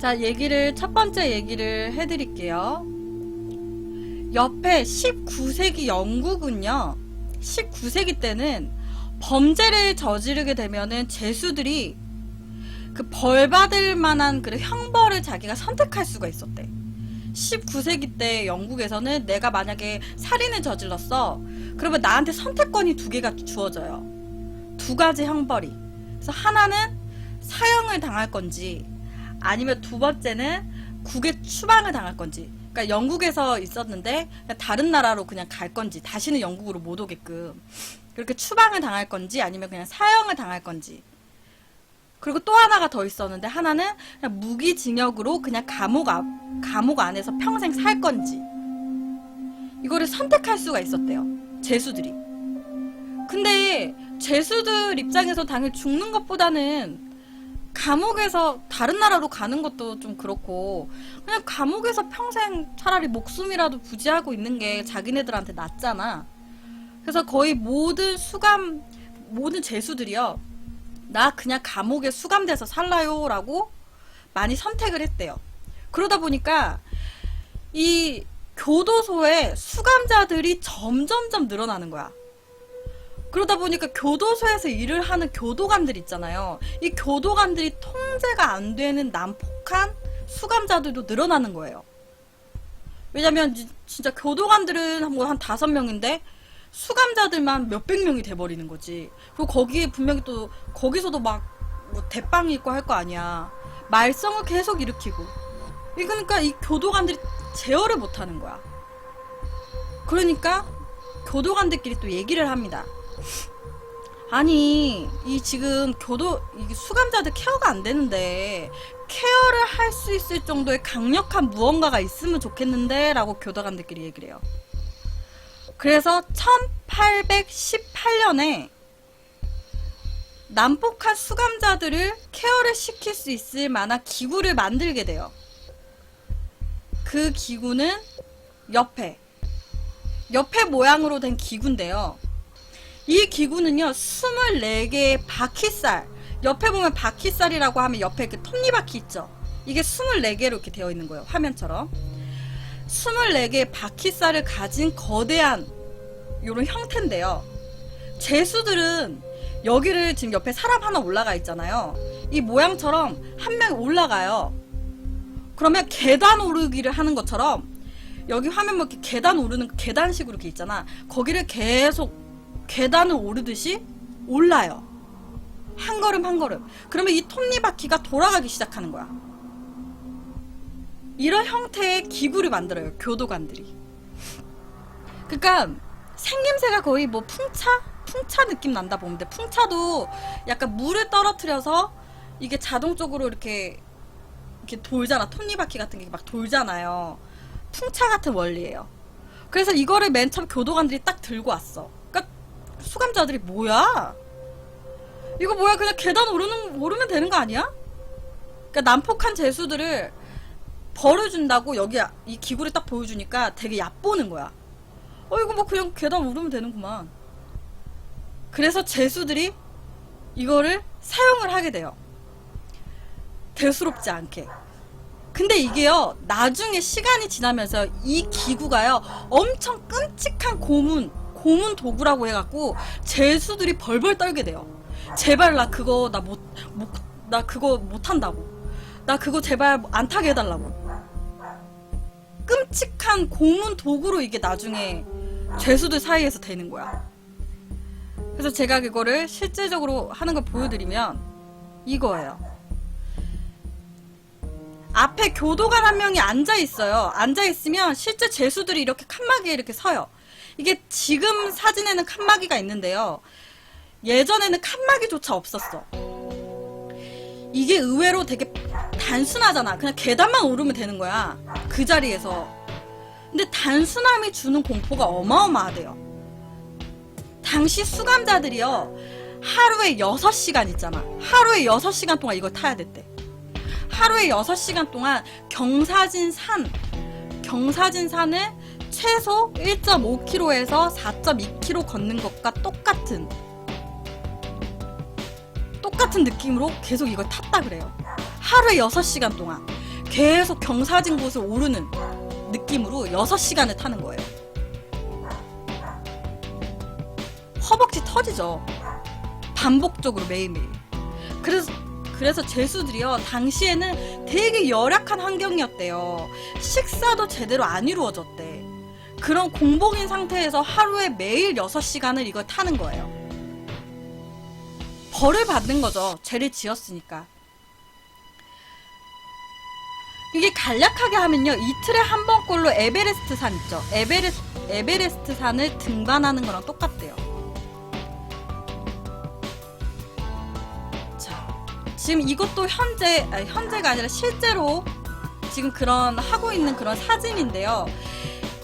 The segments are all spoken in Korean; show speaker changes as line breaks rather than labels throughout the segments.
자, 얘기를, 첫 번째 얘기를 해드릴게요. 옆에 19세기 영국은요, 19세기 때는 범죄를 저지르게 되면은 죄수들이 그 벌 받을 만한 그 형벌을 자기가 선택할 수가 있었대. 19세기 때 영국에서는 내가 만약에 살인을 저질렀어. 그러면 나한테 선택권이 두 개가 주어져요. 두 가지 형벌이. 그래서 하나는 사형을 당할 건지, 아니면 두 번째는 국외 추방을 당할 건지. 그러니까 영국에서 있었는데 다른 나라로 그냥 갈 건지, 다시는 영국으로 못 오게끔 그렇게 추방을 당할 건지, 아니면 그냥 사형을 당할 건지. 그리고 또 하나가 더 있었는데 하나는 그냥 무기징역으로 그냥 감옥 앞 감옥 안에서 평생 살 건지. 이거를 선택할 수가 있었대요. 죄수들이. 근데 죄수들 입장에서 당연히 죽는 것보다는 감옥에서 다른 나라로 가는 것도 좀 그렇고 그냥 감옥에서 평생 차라리 목숨이라도 부지하고 있는 게 자기네들한테 낫잖아 그래서 거의 모든 수감 모든 죄수들이요 나 그냥 감옥에 수감돼서 살라요라고 많이 선택을 했대요. 그러다 보니까 이 교도소에 수감자들이 점점점 늘어나는 거야. 그러다 보니까 교도소에서 일을 하는 교도관들 있잖아요. 이 교도관들이 통제가 안 되는 난폭한 수감자들도 늘어나는 거예요. 왜냐면 지- 진짜 교도관들은 뭐 한 다섯 명인데 수감자들만 몇백 명이 돼버리는 거지. 그리고 거기에 분명히 또 거기서도 막 뭐 대빵이 있고 할 거 아니야. 말썽을 계속 일으키고. 이 그러니까 이 교도관들이 제어를 못하는 거야. 그러니까 교도관들끼리 또 얘기를 합니다. 아니 이 지금 교도 이 수감자들 케어가 안 되는데 케어를 할 수 있을 정도의 강력한 무언가가 있으면 좋겠는데라고 교도관들끼리 얘기를 해요. 그래서 1818년에 난폭한 수감자들을 케어를 시킬 수 있을 만한 기구를 만들게 돼요. 그 기구는 옆에 옆에 모양으로 된 기구인데요. 이 기구는요, 24개의 바퀴살. 옆에 보면 바퀴살이라고 하면 옆에 그 톱니바퀴 있죠? 이게 24개로 이렇게 되어 있는 거예요. 화면처럼. 24개의 바퀴살을 가진 거대한 요런 형태인데요. 제수들은 여기를 지금 옆에 사람 하나 올라가 있잖아요. 이 모양처럼 한 명이 올라가요. 그러면 계단 오르기를 하는 것처럼 여기 화면 뭐 이렇게 계단 오르는 그 계단식으로 이렇게 있잖아. 거기를 계속 계단을 오르듯이 올라요. 한 걸음 한 걸음. 그러면 이 톱니바퀴가 돌아가기 시작하는 거야. 이런 형태의 기구를 만들어요. 교도관들이. 그러니까 생김새가 거의 뭐 풍차? 풍차 느낌 난다 돼. 풍차도 약간 물을 떨어뜨려서 이게 자동적으로 이렇게 이렇게 돌잖아. 톱니바퀴 같은 게 막 돌잖아요. 풍차 같은 원리예요. 그래서 이거를 맨 처음 교도관들이 딱 들고 왔어. 그러니까 수감자들이 뭐야? 이거 뭐야? 그냥 계단 오르는 오르면 되는 거 아니야? 그러니까 난폭한 죄수들을 벌을 준다고 여기 이 기구를 딱 보여주니까 되게 얕보는 거야. 어 이거 뭐 그냥 계단 오르면 되는구만. 그래서 죄수들이 이거를 사용을 하게 돼요. 대수롭지 않게. 근데 이게요, 나중에 시간이 지나면서 이 기구가요, 엄청 끔찍한 고문, 고문 도구라고 해갖고, 죄수들이 벌벌 떨게 돼요. 제발 나 그거, 나 못, 못, 나 그거 못한다고. 나 그거 제발 안 타게 해달라고. 끔찍한 고문 도구로 이게 나중에 죄수들 사이에서 되는 거야. 그래서 제가 그거를 실질적으로 하는 걸 보여드리면, 이거예요. 앞에 교도관 한 명이 앉아 있어요. 앉아 있으면 실제 죄수들이 이렇게 칸막이에 이렇게 서요. 이게 지금 사진에는 칸막이가 있는데요. 예전에는 칸막이조차 없었어. 이게 의외로 되게 단순하잖아. 그냥 계단만 오르면 되는 거야. 그 자리에서. 근데 단순함이 주는 공포가 어마어마하대요. 당시 수감자들이요. 하루에 6시간 있잖아. 하루에 6시간 동안 이걸 타야 됐대. 하루에 6시간 동안 경사진 산, 경사진 산을 최소 1.5km에서 4.2km 걷는 것과 똑같은 똑 같은 느낌으로 계속 이걸 탔다 그래요. 하루에 6시간 동안 계속 경사진 곳을 오르는 느낌으로 6시간을 타는 거예요. 허벅지 터지죠. 반복적으로 매일매일. 그래서 그래서 제수들이요 당시에는 되게 열악한 환경이었대요. 식사도 제대로 안 이루어졌대. 그런 공복인 상태에서 하루에 매일 6시간을 이걸 타는 거예요. 벌을 받는 거죠. 죄를 지었으니까. 이게 간략하게 하면요. 이틀에 한 번꼴로 에베레스트 산 있죠. 에베레스, 에베레스트 산을 등반하는 거랑 똑같대요. 자, 지금 이것도 현재, 아니, 현재가 아니라 실제로 지금 그런 하고 있는 그런 사진인데요.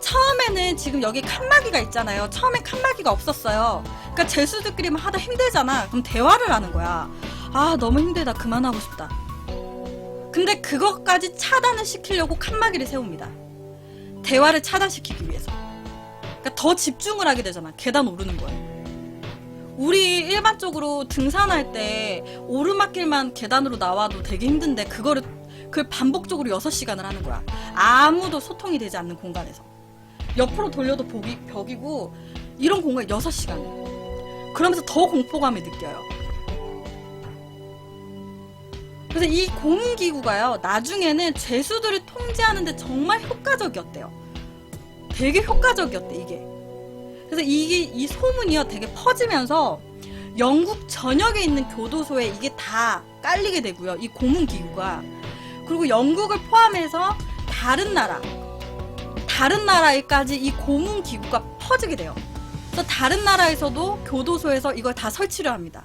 처음에는 지금 여기 칸막이가 있잖아요. 처음엔 칸막이가 없었어요. 그러니까 제수들끼리만 하다 힘들잖아. 그럼 대화를 하는 거야. 아, 너무 힘들다. 그만하고 싶다. 근데 그것까지 차단을 시키려고 칸막이를 세웁니다. 대화를 차단시키기 위해서. 그러니까 더 집중을 하게 되잖아. 계단 오르는 거예요. 우리 일반적으로 등산할 때 오르막길만 계단으로 나와도 되게 힘든데 그거를 그 반복적으로 6시간을 하는 거야. 아무도 소통이 되지 않는 공간에서. 옆으로 돌려도 벽이, 벽이고 이런 공간 6시간을. 그러면서 더 공포감을 느껴요. 그래서 이 고문기구가요, 나중에는 죄수들을 통제하는데 정말 효과적이었대요. 되게 효과적이었대, 이게. 그래서 이게, 이 소문이요, 되게 퍼지면서 영국 전역에 있는 교도소에 이게 다 깔리게 되고요, 이 고문기구가. 그리고 영국을 포함해서 다른 나라, 다른 나라에까지 이 고문기구가 퍼지게 돼요. 그래서 다른 나라에서도 교도소에서 이걸 다 설치를 합니다.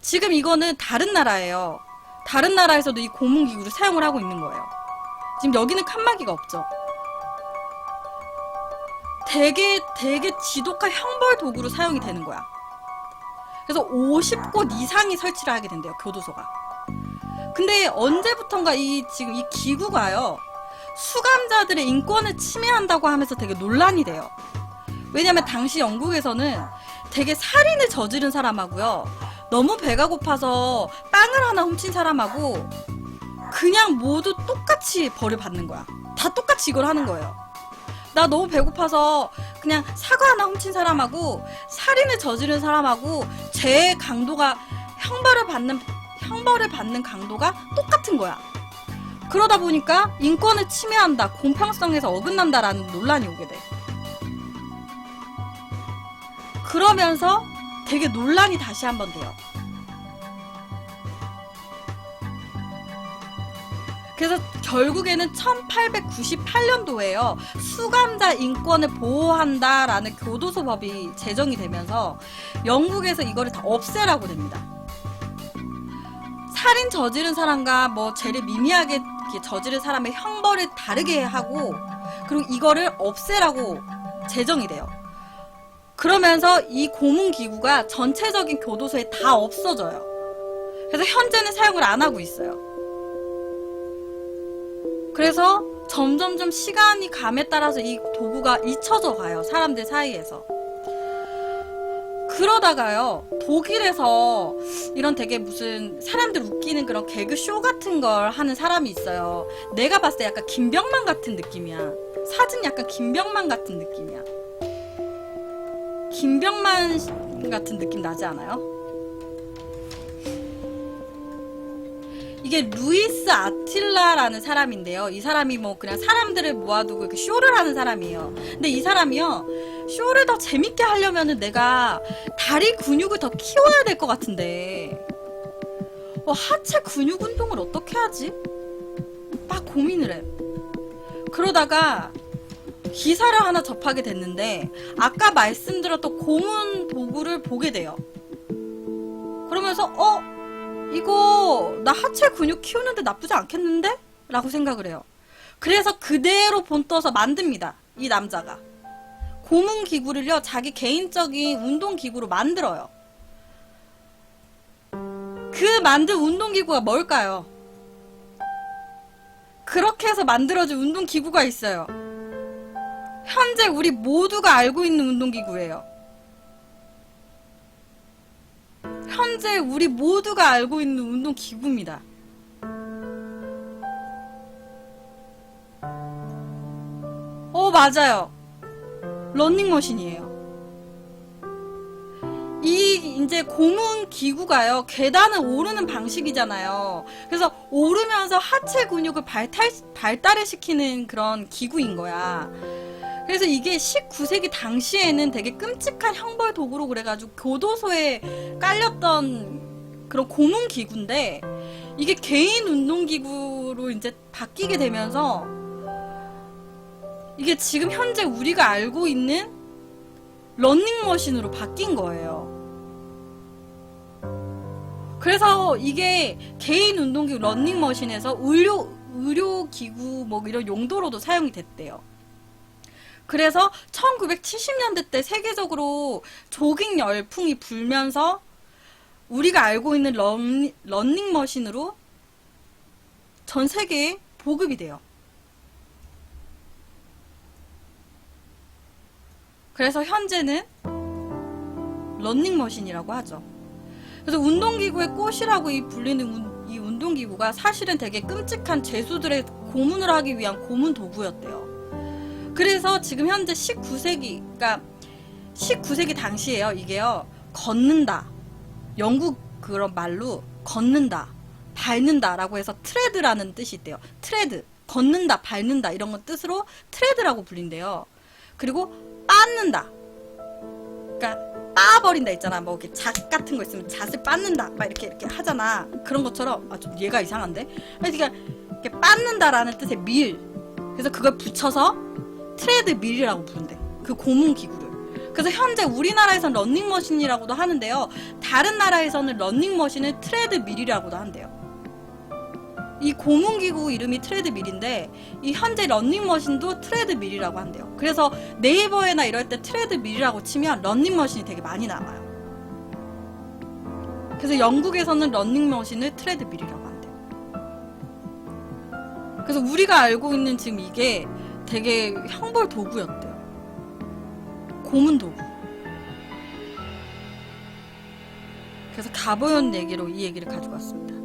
지금 이거는 다른 나라예요. 다른 나라에서도 이 고문기구를 사용을 하고 있는 거예요. 지금 여기는 칸막이가 없죠. 되게 되게 지독한 형벌 도구로 사용이 되는 거야. 그래서 50곳 이상이 설치를 하게 된대요, 교도소가. 근데 언제부턴가 이 지금 이 기구가요. 수감자들의 인권을 침해한다고 하면서 되게 논란이 돼요. 왜냐면 당시 영국에서는 되게 살인을 저지른 사람하고요. 너무 배가 고파서 빵을 하나 훔친 사람하고 그냥 모두 똑같이 벌을 받는 거야. 다 똑같이 이걸 하는 거예요. 나 너무 배고파서 그냥 사과 하나 훔친 사람하고 살인을 저지른 사람하고 죄의 강도가 형벌을 받는 형벌을 받는 강도가 똑같은 거야. 그러다 보니까 인권을 침해한다, 공평성에서 어긋난다라는 논란이 오게 돼. 그러면서 되게 논란이 다시 한번 돼요. 그래서 결국에는 1898년도에요. 수감자 인권을 보호한다라는 교도소 법이 제정이 되면서 영국에서 이거를 다 없애라고 됩니다. 살인 저지른 사람과 뭐 죄를 미미하게 저지른 사람의 형벌을 다르게 하고 그리고 이거를 없애라고 제정이 돼요. 그러면서 이 고문 기구가 전체적인 교도소에 다 없어져요. 그래서 현재는 사용을 안 하고 있어요. 그래서 점점점 시간이 감에 따라서 이 도구가 잊혀져 가요. 사람들 사이에서. 그러다가요, 독일에서 이런 되게 무슨 사람들 웃기는 그런 개그쇼 같은 걸 하는 사람이 있어요. 내가 봤을 때 약간 김병만 같은 느낌이야. 사진 약간 김병만 같은 느낌이야. 김병만 같은 느낌 나지 않아요? 이게 루이스 아틸라라는 사람인데요. 이 사람이 뭐 그냥 사람들을 모아두고 이렇게 쇼를 하는 사람이에요. 근데 이 사람이요. 쇼를 더 재밌게 하려면은 내가 다리 근육을 더 키워야 될 것 같은데. 어, 하체 근육 운동을 어떻게 하지? 막 고민을 해. 그러다가 기사를 하나 접하게 됐는데 아까 말씀드렸던 고문 도구를 보게 돼요. 그러면서 어 이거 나 하체 근육 키우는데 나쁘지 않겠는데? 라고 생각을 해요. 그래서 그대로 본떠서 만듭니다. 이 남자가. 고문 기구를요, 자기 개인적인 운동 기구로 만들어요. 그 만든 운동 기구가 뭘까요? 그렇게 해서 만들어진 운동 기구가 있어요. 현재 우리 모두가 알고 있는 운동기구예요. 현재 우리 모두가 알고 있는 운동기구입니다. 어, 맞아요. 런닝머신이에요. 이 이제 고문 기구가요 계단을 오르는 방식이잖아요. 그래서 오르면서 하체 근육을 발달 발달을 시키는 그런 기구인 거야. 그래서 이게 19세기 당시에는 되게 끔찍한 형벌 도구로 그래가지고 교도소에 깔렸던 그런 고문 기구인데 이게 개인 운동 기구로 이제 바뀌게 되면서 이게 지금 현재 우리가 알고 있는 런닝머신으로 바뀐 거예요. 그래서 이게 개인 운동기구 런닝머신에서 의료 의료기구 뭐 이런 용도로도 사용이 됐대요. 그래서 1970년대 때 세계적으로 조깅 열풍이 불면서 우리가 알고 있는 런, 런닝머신으로 전 세계에 보급이 돼요. 그래서 현재는 런닝머신이라고 하죠. 그래서 운동기구의 꽃이라고 이 불리는 운- 이 운동기구가 사실은 되게 끔찍한 죄수들의 고문을 하기 위한 고문 도구였대요. 그래서 지금 현재 19세기, 그러니까 19세기 당시에요. 이게요. 걷는다. 영국 그런 말로 걷는다. 밟는다라고 해서 트레드라는 뜻이 있대요. 트레드. 걷는다, 밟는다 이런 건 뜻으로 트레드라고 불린대요. 그리고 빻는다. 그러니까 빻아버린다 있잖아. 뭐 이렇게 잣 같은 거 있으면 잣을 빻는다. 막 이렇게 이렇게 하잖아. 그런 것처럼 아 좀 얘가 이상한데. 그러니까 이렇게 빻는다라는 뜻의 밀. 그래서 그걸 붙여서 트레드 밀이라고 부른대. 그 고문 기구를. 그래서 현재 우리나라에선 런닝머신이라고도 하는데요. 다른 나라에서는 런닝머신을 트레드 밀이라고도 한대요. 이 고문기구 이름이 트레드밀인데 이 현재 런닝머신도 트레드밀이라고 한대요. 그래서 네이버에나 이럴 때 트레드밀이라고 치면 런닝머신이 되게 많이 나와요. 그래서 영국에서는 런닝머신을 트레드밀이라고 한대요. 그래서 우리가 알고 있는 지금 이게 되게 형벌 도구였대요. 고문 도구. 그래서 가보연 얘기로 이 얘기를 가지고 왔습니다.